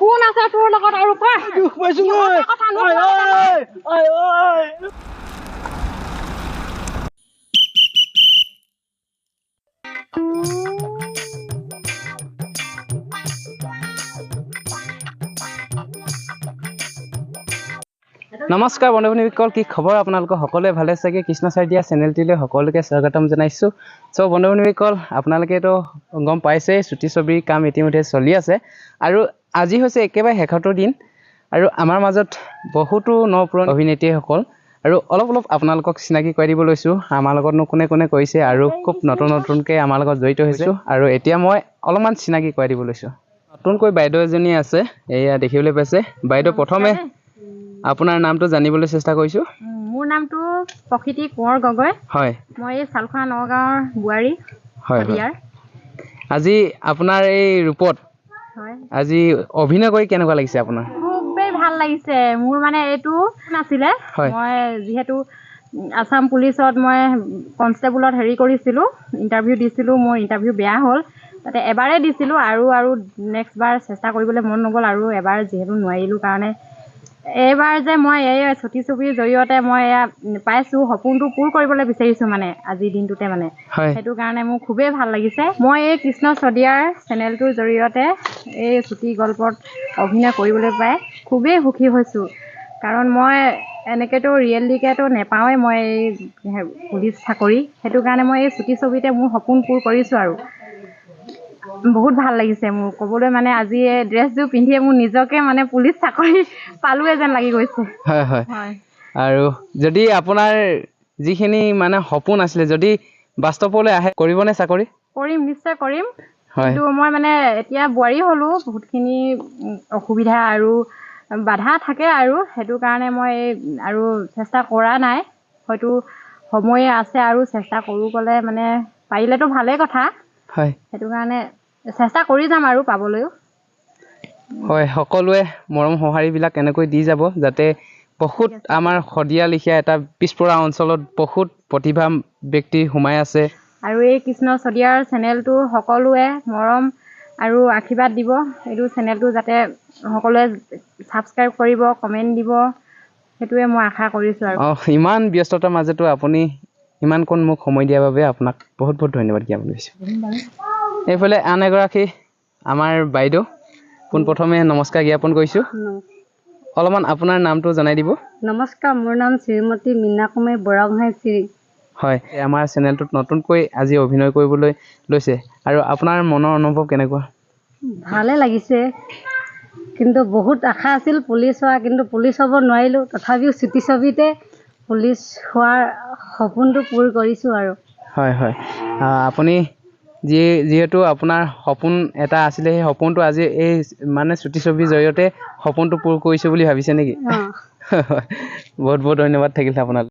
কোন আছে তোৰ লগত আৰু কোৱা দুখ পাইছো নমস্কাৰ বন্ধু বান্ধৱীসকল কি খবৰ আপোনালোকৰ? সকলোৱে ভালে চাগে? কৃষ্ণ চাৰিদিয়া চেনেলটিলৈ সকলোকে স্বাগতম জনাইছোঁ। চ' বন্ধু বান্ধৱীসকল আপোনালোকেতো গম পাইছেই চুটি ছবিৰ কাম ইতিমধ্যে চলি আছে। আৰু আজি হৈছে একেবাৰে শেষৰটো দিন আৰু আমাৰ মাজত বহুতো ন পুৰণ অভিনেত্ৰীসকল আৰু অলপ অলপ আপোনালোকক চিনাকি কৰাই দিব লৈছোঁ। আমাৰ লগতনো কোনে কোনে কৰিছে আৰু খুব নতুন নতুনকৈ আমাৰ লগত জড়িত হৈছোঁ আৰু এতিয়া মই অলপমান চিনাকি কৰাই দিব লৈছোঁ। নতুনকৈ বাইদেউ এজনী আছে এয়া দেখিবলৈ পাইছে। বাইদেউ প্ৰথমে আপোনাৰ নামটো জানিবলৈ চেষ্টা কৰিছোঁ। মোৰ নামটো প্ৰকৃতি কোঁৱৰ গগৈ। হয়। মই এই চালখোৱা নগাঁৱৰ বোৱাৰী হয় আজি আপোনাৰ এই ৰূপত আজি অভিনয় কৰি কেনেকুৱা লাগিছে আপোনাৰ? খুবেই ভাল লাগিছে। মোৰ মানে এইটো নাছিলে। মই যিহেতু আছাম পুলিচত মই কনষ্টেবলত হেৰি কৰিছিলোঁ ইণ্টাৰভিউ দিছিলোঁ মোৰ ইণ্টাৰভিউ বেয়া হ'ল। তাতে এবাৰেই দিছিলোঁ আৰু আৰু নেক্সট বাৰ চেষ্টা কৰিবলৈ মন নগ'ল আৰু এবাৰ যিহেতু নোৱাৰিলোঁ কাৰণে। এইবাৰ যে মই এই ছুটি ছবিৰ জৰিয়তে মই এয়া পাইছোঁ সপোনটো পূৰ কৰিবলৈ বিচাৰিছোঁ মানে আজিৰ দিনটোতে মানে। সেইটো কাৰণে মোৰ খুবেই ভাল লাগিছে। মই এই কৃষ্ণ চদিয়াৰ চেনেলটোৰ জৰিয়তে এই চুটি গল্পত অভিনয় কৰিবলৈ পাই খুবেই সুখী হৈছোঁ। কাৰণ মই এনেকৈতো ৰিয়েলিটিকেতো নেপাওঁৱেই মই এই পুলিচ চাকৰি। সেইটো কাৰণে মই এই চুটি ছবিতে মোৰ সপোন পূৰ কৰিছোঁ আৰু। বহুত ভাল লাগিছে মোৰ। ক'বলৈ মানে আজি এই ড্ৰেছযোৰ পিন্ধিয়ে মোৰ নিজকে মানে পুলিচ চাকৰি পালোৱে যেন লাগি গৈছে। হয়। হয়। আৰু যদি আপোনাৰ যিখিনি মানে সপোন আছিলে যদি বাস্তৱলৈ আহে কৰিবনে চাকৰি? কৰিম নিশ্চয় কৰিম। কিন্তু মই মানে এতিয়া বোৱাৰী হ'লোঁ বহুতখিনি অসুবিধা আৰু বাধা থাকে আৰু সেইটো কাৰণে মই আৰু চেষ্টা কৰা নাই। হয়তো সময়ে আছে আৰু চেষ্টা কৰোঁ ক'লে মানে পাৰিলেতো ভালেই কথা। হয়। সেইটো কাৰণে চেষ্টা কৰি যাম আৰু পাবলৈও। হয় সকলোৱে মৰম সঁহাৰিবিলাক এনেকৈ দি যাব যাতে বহুত আমাৰ শদিয়া লিখীয়া এটা পিছপৰা অঞ্চলত বহুত প্ৰতিভা ব্যক্তি সোমাই আছে। আৰু এই কৃষ্ণ চদিয়াৰ চেনেলটো সকলোৱে মৰম আৰু আশীৰ্বাদ দিব। এইটো চেনেলটো যাতে সকলোৱে ছাবস্ক্ৰাইব কৰিব কমেণ্ট দিব সেইটোৱে মই আশা কৰিছোঁ আৰু। অঁ ইমান ব্যস্ততাৰ মাজতো আপুনি ইমানকণ মোক সময় দিয়াৰ বাবে আপোনাক বহুত বহুত ধন্যবাদ জ্ঞাপন কৰিছোঁ এইফালে আন এগৰাকী আমাৰ বাইদেউ পোনপ্ৰথমে নমস্কাৰ জ্ঞাপন কৰিছোঁ। অলপমান আপোনাৰ নামটো জনাই দিব। নমস্কাৰ মোৰ নাম শ্ৰীমতী মীনা কুমাৰী বৰাগোহাঁই শ্ৰী হয় আমাৰ চেনেলটোত নতুনকৈ আজি অভিনয় কৰিবলৈ লৈছে। আৰু আপোনাৰ মনৰ অনুভৱ কেনেকুৱা? ভালে লাগিছে কিন্তু বহুত আশা আছিল পুলিচ হোৱা কিন্তু পুলিচ হ'ব নোৱাৰিলোঁ। তথাপিও চুটি ছবিতে পুলিচ হোৱাৰ সপোনটো পূৰ কৰিছোঁ আৰু। হয় হয়। আপুনি যি যিহেতু আপোনাৰ সপোন এটা আছিলে সেই সপোনটো আজি এই মানে চুটি ছবিৰ জৰিয়তে সপোনটো পূৰ কৰিছোঁ বুলি ভাবিছে নেকি? বহুত বহুত ধন্যবাদ থাকিল আপোনালৈ।